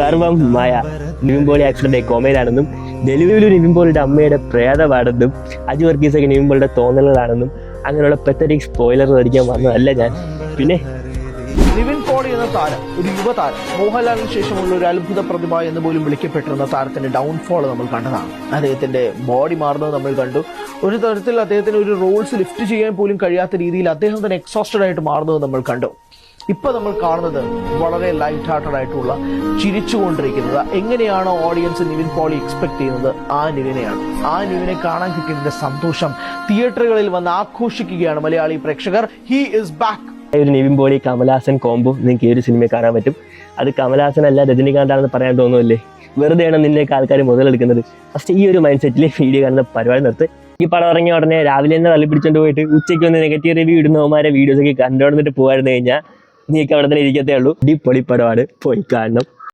സർവമായ നിവിൻ പോളി ആക്ടറുടെ കോമയിലാണെന്നും ഡെലിവറിയിൽ നിവിൻ പോളിയുടെ അമ്മയുടെ പ്രേതമാണെന്നും അജു വർഗീസൊക്കെ നിവിൻ പോളിയുടെ തോന്നലുകളാണെന്നും അങ്ങനെയുള്ള പെത്തറ്റിക് സ്പോയിലർ ധരിക്കാൻ വന്നതല്ല ഞാൻ. പിന്നെ നിവിൻ പോളി എന്ന താരം ഒരു യുവതാരം മോഹൻലാലിന് ശേഷമുള്ള ഒരു അത്ഭുത പ്രതിഭ എന്ന് പോലും വിളിക്കപ്പെട്ടിരുന്ന താരത്തിന്റെ ഡൗൺഫോൾ നമ്മൾ കണ്ടതാണ്. അദ്ദേഹത്തിന്റെ ബോഡി മാറുന്നത് നമ്മൾ കണ്ടു. ഒരു തരത്തിൽ അദ്ദേഹത്തിന് ഒരു റോൾസ് ലിഫ്റ്റ് ചെയ്യാൻ പോലും കഴിയാത്ത രീതിയിൽ അദ്ദേഹം തന്നെ എക്സോസ്റ്റഡ് ആയിട്ട് മാറുന്നത് നമ്മൾ കണ്ടു. ഇപ്പൊ നമ്മൾ കാണുന്നത് വളരെ ലൈറ്റ് ഹാർട്ടഡ് ആയിട്ടുള്ള ചിരിച്ചുകൊണ്ടിരിക്കുന്നത്. എങ്ങനെയാണോ ഓഡിയൻസ് നിവിൻ പോളി എക്സ്പെക്ട് ചെയ്യുന്നത്? ആ നിവിനെയാണ്. ആ നിവിനെ കാണാൻ കിട്ടിയതിന്റെ സന്തോഷം തിയേറ്ററുകളിൽ വന്ന് ആഘോഷിക്കുകയാണ് മലയാളി പ്രേക്ഷകർ. ഹി ഇസ് ബാക്ക് ഒരു നിവിൻ പോളി കമലഹാസൻ കോംബോ നിങ്ങൾക്ക് ഈ ഒരു സിനിമയിൽ കാണാൻ പറ്റും. അത് കമലഹാസൻ അല്ല രജനികാന്താണെന്ന് പറയാൻ തോന്നുമല്ലേ വെറുതെയാണ് നിന്നേക്ക് ആൾക്കാർ മുതലെടുക്കുന്നത്. ഫസ്റ്റ് ഈ ഒരു മൈൻഡ് സെറ്റിൽ വീഡിയോ കാണുന്ന പരിപാടി നിർത്ത്. ഈ പടം ഇറങ്ങിയ ഉടനെ രാവിലെ തന്നെ തള്ളി പിടിച്ചോണ്ട് പോയിട്ട് ഉച്ചയ്ക്ക് ഒന്ന് നെഗറ്റീവ് റിവ്യൂ ഇടുന്നവന്മാരെ വീഡിയോസൊക്കെ കണ്ടുകൊണ്ടിട്ട് പോകായിരുന്നു കഴിഞ്ഞാൽ നീക്ക് അവിടെ തന്നെ ഇരിക്കത്തേ ഉള്ളൂ. ഡി പൊളിപ്പടമാണ് പോയി കാണണം.